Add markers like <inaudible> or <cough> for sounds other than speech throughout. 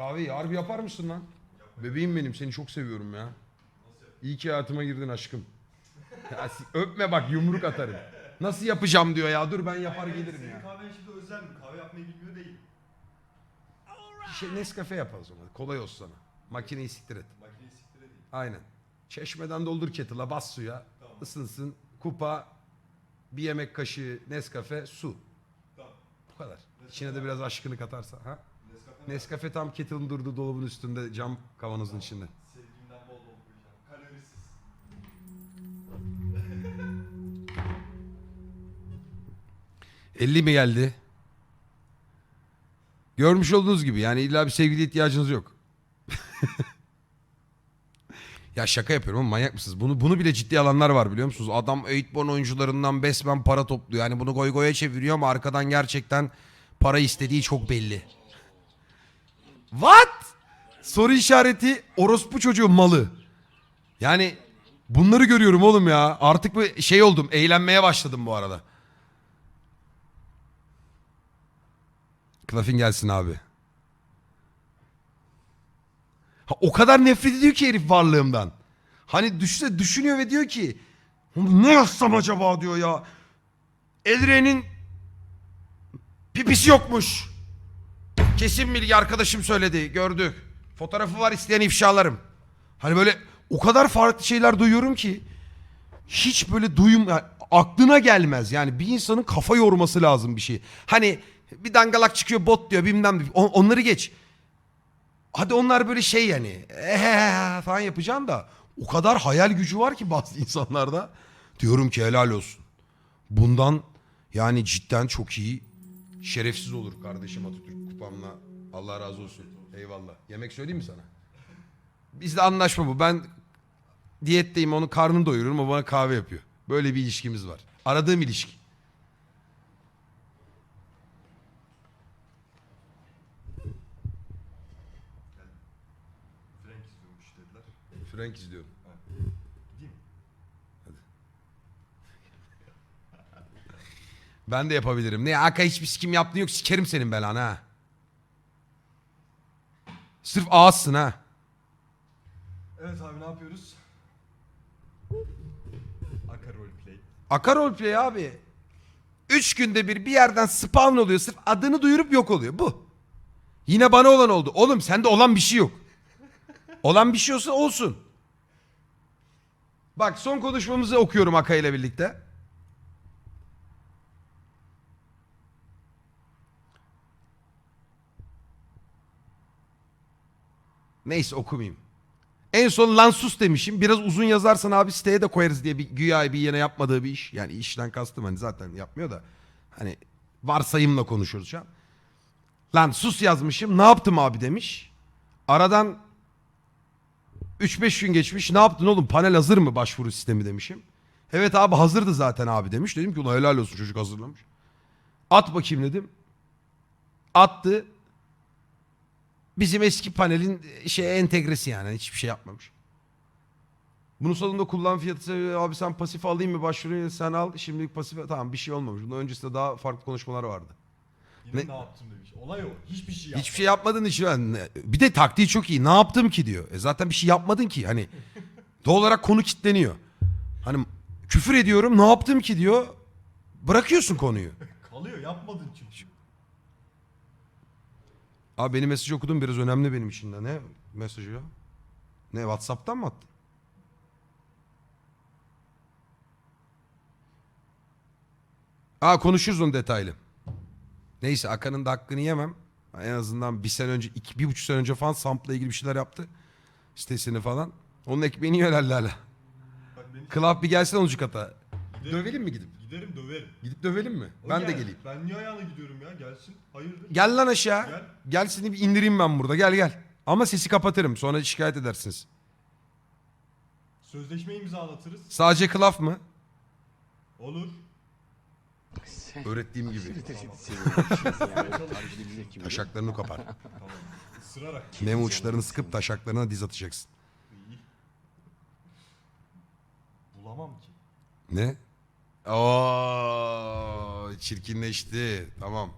Kahveyi harbi yapar mısın lan? Bebeğim benim seni çok seviyorum ya. İyi ki hayatıma girdin aşkım. <laughs> Ya si- öpme bak yumruk atarım. Nasıl yapacağım diyor ya dur ben yapar gelirim Senin ya. kahven şimdi özel mi? Kahve yapmayı bilmiyor değil. Şey, Nescafe yap o zaman kolay olsun sana. Makineyi siktir et. Makineyi siktir edeyim. Aynen. Çeşmeden doldur kettle'a bas suya. Tamam. ısınsın. Kupa, bir yemek kaşığı Nescafe, su. Tamam. Bu kadar. İçine de biraz aşkını katarsa. Ha? Nescafe tam kettle'ın durduğu dolabın üstünde cam kavanozun içinde. Sevgimden bol bol koyacağım. Kalorisiz. 50 mi geldi? Görmüş olduğunuz gibi yani illa bir sevgili ihtiyacınız yok. <laughs> ya şaka yapıyorum ama manyak mısınız? Bunu bunu bile ciddi alanlar var biliyor musunuz? Adam Eightborn oyuncularından besmen para topluyor. Yani bunu goy goya çeviriyor ama arkadan gerçekten para istediği çok belli. What? Soru işareti orospu çocuğu malı. Yani bunları görüyorum oğlum ya. Artık bir şey oldum. Eğlenmeye başladım bu arada. Klafin gelsin abi. Ha, o kadar nefret ediyor ki herif varlığımdan. Hani düşse düşünüyor ve diyor ki "Oğlum ne yazsam acaba diyor ya. Elre'nin pipisi yokmuş. Kesin bilgi arkadaşım söyledi gördük. Fotoğrafı var isteyen ifşalarım. Hani böyle o kadar farklı şeyler duyuyorum ki hiç böyle duyum yani aklına gelmez. Yani bir insanın kafa yorması lazım bir şey. Hani bir dangalak çıkıyor bot diyor bilmem. On- onları geç. Hadi onlar böyle şey yani "Ehe" falan yapacağım da o kadar hayal gücü var ki bazı insanlarda. Diyorum ki helal olsun. Bundan yani cidden çok iyi şerefsiz olur kardeşim Atatürk kupamla. Allah razı olsun. Eyvallah. Yemek söyleyeyim mi sana? Bizde anlaşma bu. Ben diyetteyim onu karnını doyururum o bana kahve yapıyor. Böyle bir ilişkimiz var. Aradığım ilişki. Frank izliyorum. Ben de yapabilirim. Ne Aka hiçbir sikim yaptığın yok sikerim senin belanı ha. Sırf ağızsın ha. Evet abi ne yapıyoruz? Aka roleplay. Aka roleplay abi. Üç günde bir bir yerden spawn oluyor. Sırf adını duyurup yok oluyor. Bu. Yine bana olan oldu. Oğlum sende olan bir şey yok. Olan bir şey olsa olsun. Bak son konuşmamızı okuyorum Aka ile birlikte. Neyse okumayayım. En son lan sus demişim. Biraz uzun yazarsan abi siteye de koyarız diye bir güya bir yine yapmadığı bir iş. Yani işten kastım hani zaten yapmıyor da. Hani varsayımla konuşuyoruz şu an. Lan sus yazmışım. Ne yaptım abi demiş. Aradan 3-5 gün geçmiş. Ne yaptın oğlum panel hazır mı başvuru sistemi demişim. Evet abi hazırdı zaten abi demiş. Dedim ki ulan helal olsun çocuk hazırlamış. At bakayım dedim. Attı. Bizim eski panelin şey entegresi yani hiçbir şey yapmamış. Bunun sonunda kullan fiyatı abi sen pasif alayım mı başvuruyu sen al şimdilik pasif tamam bir şey olmamış. Bunun öncesinde daha farklı konuşmalar vardı. Ne- ne, yaptım demiş. Olay o. Hiçbir şey yapmadım. Hiçbir şey yapmadın hiç. Bir de taktiği çok iyi. Ne yaptım ki diyor. E zaten bir şey yapmadın ki. Hani <laughs> doğal olarak konu kitleniyor. Hani küfür ediyorum ne yaptım ki diyor. Bırakıyorsun konuyu. Kalıyor yapmadın çünkü. Abi benim mesajı okudum biraz önemli benim için de. Ne mesajı ya? Ne Whatsapp'tan mı attın? Aa konuşuruz onu detaylı. Neyse Akan'ın da hakkını yemem. En azından bir sene önce, iki, bir buçuk sene önce falan Samp'la ilgili bir şeyler yaptı. Sitesini falan. Onun ekmeğini yiyorlar hala. Bak beni Club bir gelsin 10. kata. Dövelim mi gidip? Giderim döverim. Gidip dövelim mi? O ben de gel. geleyim. Ben niye ayağına gidiyorum ya? Gelsin. Hayırdır? Gel lan aşağı. Gel. Gel seni bir indireyim ben burada. Gel gel. Ama sesi kapatırım. Sonra şikayet edersiniz. Sözleşme imzalatırız. Sadece klaf mı? Olur. Öğrettiğim gibi. gibi. <laughs> Taşaklarını kopar. Tamam. Isırarak. Uçlarını sıkıp taşaklarına diz atacaksın. İyi. Bulamam ki. Ne? Oo, çirkinleşti. Tamam.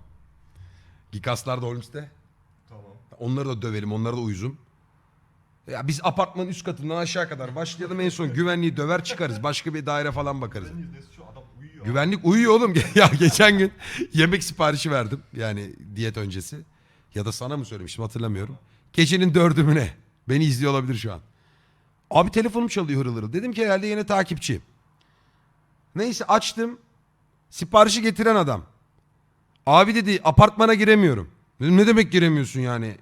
Gikaslar da Holmes'te. Tamam. Onları da dövelim. Onlara da uyuzum. Ya biz apartmanın üst katından aşağı kadar başlayalım en son güvenliği döver çıkarız. Başka bir daire falan bakarız. Şu adam uyuyor. Güvenlik uyuyor oğlum. <laughs> ya geçen gün yemek siparişi verdim. Yani diyet öncesi. Ya da sana mı söylemiştim hatırlamıyorum. Gecenin dördü mü ne? Beni izliyor olabilir şu an. Abi telefonum çalıyor hırıl hırıl. Dedim ki herhalde yine takipçi. Neyse açtım. Siparişi getiren adam. Abi dedi apartmana giremiyorum. Dedim ne demek giremiyorsun yani?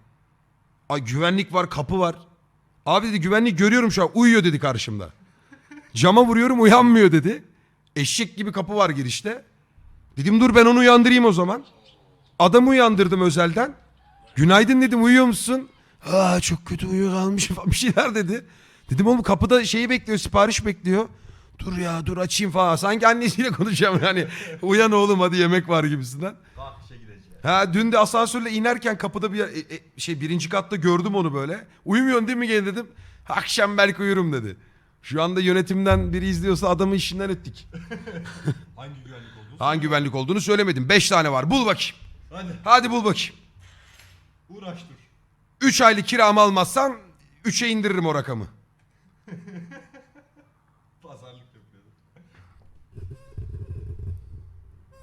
Ay güvenlik var kapı var. Abi dedi güvenlik görüyorum şu an uyuyor dedi karşımda. Cama vuruyorum uyanmıyor dedi. Eşek gibi kapı var girişte. Dedim dur ben onu uyandırayım o zaman. Adamı uyandırdım özelden. Günaydın dedim uyuyor musun? Aa çok kötü uyuyakalmışım falan <laughs> bir şeyler dedi. Dedim oğlum kapıda şeyi bekliyor sipariş bekliyor. Dur ya dur açayım falan. Sanki annesiyle <laughs> konuşacağım yani. Uyan oğlum hadi yemek var gibisinden. Ha dün de asansörle inerken kapıda bir yer- e, e, şey birinci katta gördüm onu böyle. Uyumuyorsun değil mi gene dedim. Akşam belki uyurum dedi. Şu anda yönetimden biri izliyorsa adamı işinden ettik. <laughs> Hangi güvenlik olduğunu Hangi güvenlik olduğunu söylemedim. Beş tane var. Bul bakayım. Hadi Hadi bul bakayım. uğraş dur. Üç aylık kiramı almazsan üçe indiririm o rakamı. <laughs>